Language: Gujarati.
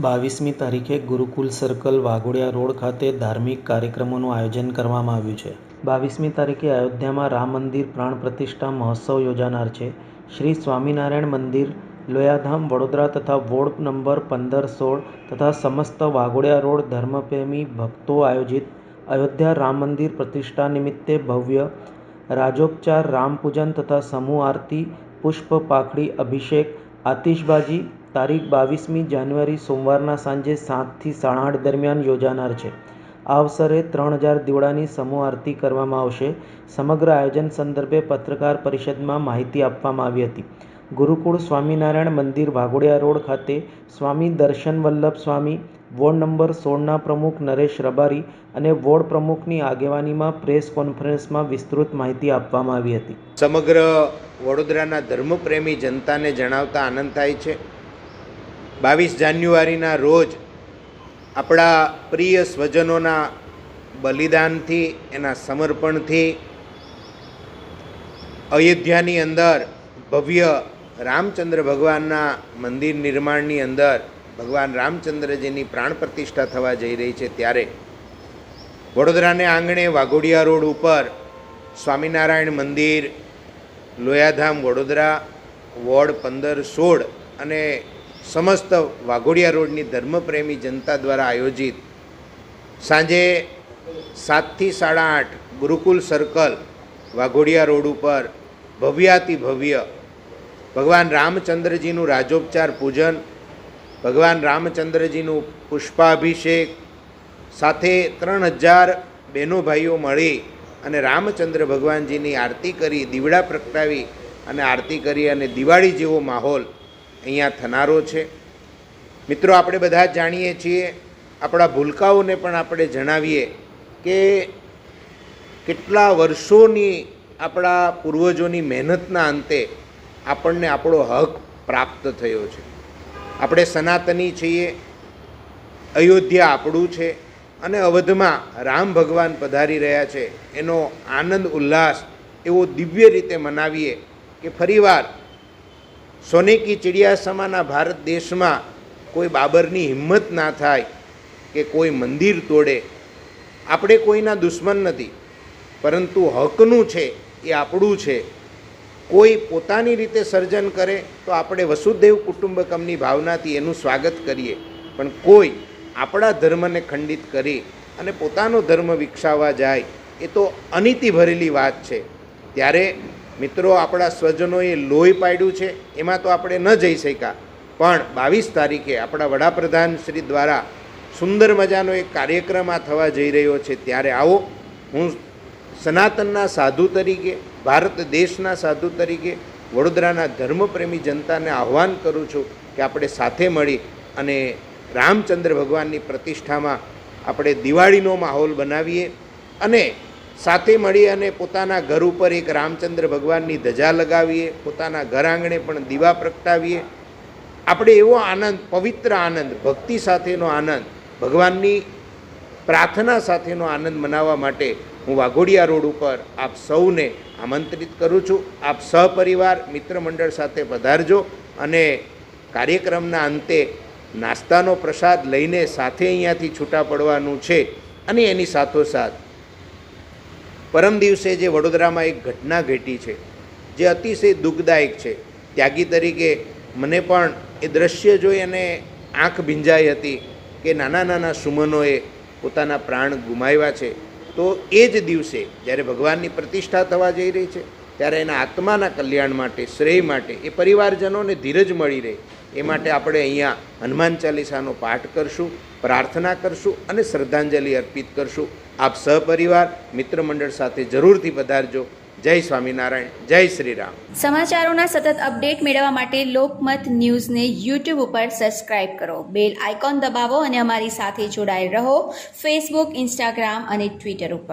બાવીસમી તારીખે ગુરુકુલ સર્કલ વાઘોડિયા રોડ ખાતે ધાર્મિક કાર્યક્રમોનું આયોજન કરવામાં આવ્યું છે. બાવીસમી તારીખે અયોધ્યામાં રામ મંદિર પ્રાણ પ્રતિષ્ઠા મહોત્સવ યોજાનાર છે. શ્રી સ્વામિનારાયણ મંદિર, લોયાધામ, વડોદરા તથા વોર્ડ નંબર પંદર સોળ તથા સમસ્ત વાઘોડિયા રોડ ધર્મપ્રેમી ભક્તો આયોજિત અયોધ્યા રામ મંદિર પ્રતિષ્ઠા નિમિત્તે ભવ્ય રાજોપચાર રામપૂજન તથા સમૂહ આરતી, પુષ્પ, પાખડી, અભિષેક, આતિશબાજી તારીખ બાવીસમી જાન્યુઆરી સોમવારના સાંજે સાતથી સાડા આઠ દરમિયાન યોજાનાર છે. આ અવસરે ત્રણ હજાર દીવડાની સમૂહ આરતી કરવામાં આવશે. સમગ્ર આયોજન સંદર્ભે પત્રકાર પરિષદમાં માહિતી આપવામાં આવી હતી. ગુરુકુળ સ્વામિનારાયણ મંદિર વાઘોડિયા રોડ ખાતે સ્વામી દર્શન વલ્લભ સ્વામી, વોર્ડ નંબર સોળના પ્રમુખ નરેશ રબારી અને વોર્ડ પ્રમુખની આગેવાનીમાં પ્રેસ કોન્ફરન્સમાં વિસ્તૃત માહિતી આપવામાં આવી હતી. સમગ્ર વડોદરાના ધર્મપ્રેમી જનતાને જણાવતા આનંદ થાય છે. બાવીસ જાન્યુઆરીના રોજ આપણા પ્રિય સ્વજનોના બલિદાનથી, એના સમર્પણથી અયોધ્યાની અંદર ભવ્ય રામચંદ્ર ભગવાનના મંદિર નિર્માણની અંદર ભગવાન રામચંદ્રજીની પ્રાણ પ્રતિષ્ઠા થવા જઈ રહી છે ત્યારે વડોદરાને આંગણે વાઘોડિયા રોડ ઉપર સ્વામિનારાયણ મંદિર, લોયાધામ વડોદરા, વોર્ડ પંદર સોળ અને સમસ્ત વાઘોડિયા રોડની ધર્મપ્રેમી જનતા દ્વારા આયોજિત સાંજે સાતથી સાડા આઠ ગુરુકુલ સર્કલ વાઘોડિયા રોડ ઉપર ભવ્યાતિ ભવ્ય ભગવાન રામચંદ્રજીનું રાજોપચાર પૂજન, ભગવાન રામચંદ્રજીનું પુષ્પાભિષેક, સાથે ત્રણ હજાર બહેનો ભાઈઓ મળી અને રામચંદ્ર ભગવાનજીની આરતી કરી, દીવડા પ્રગટાવી અને આરતી કરી અને દિવાળી જેવો માહોલ અહીંયા થનારો છે. મિત્રો, આપણે બધા જ જાણીએ છીએ, આપણા ભૂલકાઓને પણ આપણે જણાવીએ કે કેટલા વર્ષોની આપણા પૂર્વજોની મહેનતના અંતે આપણને આપણો હક પ્રાપ્ત થયો છે. આપણે સનાતની છીએ, અયોધ્યા આપણું છે અને અવધમાં રામ ભગવાન પધારી રહ્યા છે. એનો આનંદ, ઉલ્લાસ એવો દિવ્ય રીતે મનાવીએ કે ફરીવાર સોને કી ચિડિયા સમાના ભારત દેશમાં કોઈ બાબરની હિંમત ના થાય કે કોઈ મંદિર તોડે. આપણે કોઈના દુશ્મન નથી, પરંતુ હકનું છે, એ આપણું છે. કોઈ પોતાની રીતે સર્જન કરે તો આપણે વસુદેવ કુટુંબકમની ભાવનાથી એનું સ્વાગત કરીએ. પણ કોઈ આપણા ધર્મને ખંડિત કરી અને પોતાનો ધર્મ વિકસાવવા જાય, એ તો અનીતિ ભરેલી વાત છે. ત્યારે મિત્રો, આપણા સ્વજનોએ લોહી પાડ્યું છે, એમાં તો આપણે ન જઈ શક્યા. પણ બાવીસ તારીખે આપણા વડાપ્રધાન શ્રી દ્વારા સુંદર મજાનો એક કાર્યક્રમ આ થવા જઈ રહ્યો છે. ત્યારે આવો, હું સનાતનના સાધુ તરીકે, ભારત દેશના સાધુ તરીકે, વડોદરાના ધર્મપ્રેમી જનતાને આહ્વાન કરું છું કે આપણે સાથે મળી અને રામચંદ્ર ભગવાનની પ્રતિષ્ઠામાં આપણે દિવાળીનો માહોલ બનાવીએ અને સાથે મળી અને પોતાના ઘર ઉપર એક રામચંદ્ર ભગવાનની ધજા લગાવીએ, પોતાના ઘર આંગણે પણ દીવા પ્રગટાવીએ. આપણે એવો આનંદ, પવિત્ર આનંદ, ભક્તિ સાથેનો આનંદ, ભગવાનની પ્રાર્થના સાથેનો આનંદ મનાવવા માટે હું વાઘોડિયા રોડ ઉપર આપ સૌને આમંત્રિત કરું છું. આપ સહપરિવાર મિત્ર મંડળ સાથે પધારજો અને કાર્યક્રમના અંતે નાસ્તાનો પ્રસાદ લઈને સાથે અહીંયાથી છૂટા પડવાનું છે અને એની સાથોસાથ પરમ દિવસે જે વડોદરામાં એક ઘટના ઘટી છે, જે અતિશય દુઃખદાયક છે. ત્યાગી તરીકે મને પણ એ દ્રશ્ય જોઈ અને આંખ ભીંજાઈ હતી કે નાના નાના સુમનોએ પોતાના પ્રાણ ગુમાવ્યા છે. તો એ જ દિવસે જ્યારે ભગવાનની પ્રતિષ્ઠા થવા જઈ રહી છે, ત્યારે એના આત્માના કલ્યાણ માટે, શ્રેય માટે એ પરિવારજનોને ધીરજ મળી રહે. એ માટે આપણે અહીંયા હનુમાન ચાલીસાનો પાઠ કરશું, પ્રાર્થના કરશું અને શ્રદ્ધાંજલિ અર્પિત કરશું. આપ સહપરિવાર મિત્ર મંડળ સાથે જરૂરથી પધારજો. જય સ્વામિનારાયણ, જય શ્રી રામ સમાચારોના સતત અપડેટ મેળવવા માટે લોકમત ન્યૂઝને યુટ્યુબ ઉપર સબસ્ક્રાઇબ કરો. બેલ આઇકોન દબાવો અને અમારી સાથે જોડાયેલ રહો ફેસબુક, ઇન્સ્ટાગ્રામ અને ટ્વિટર ઉપર.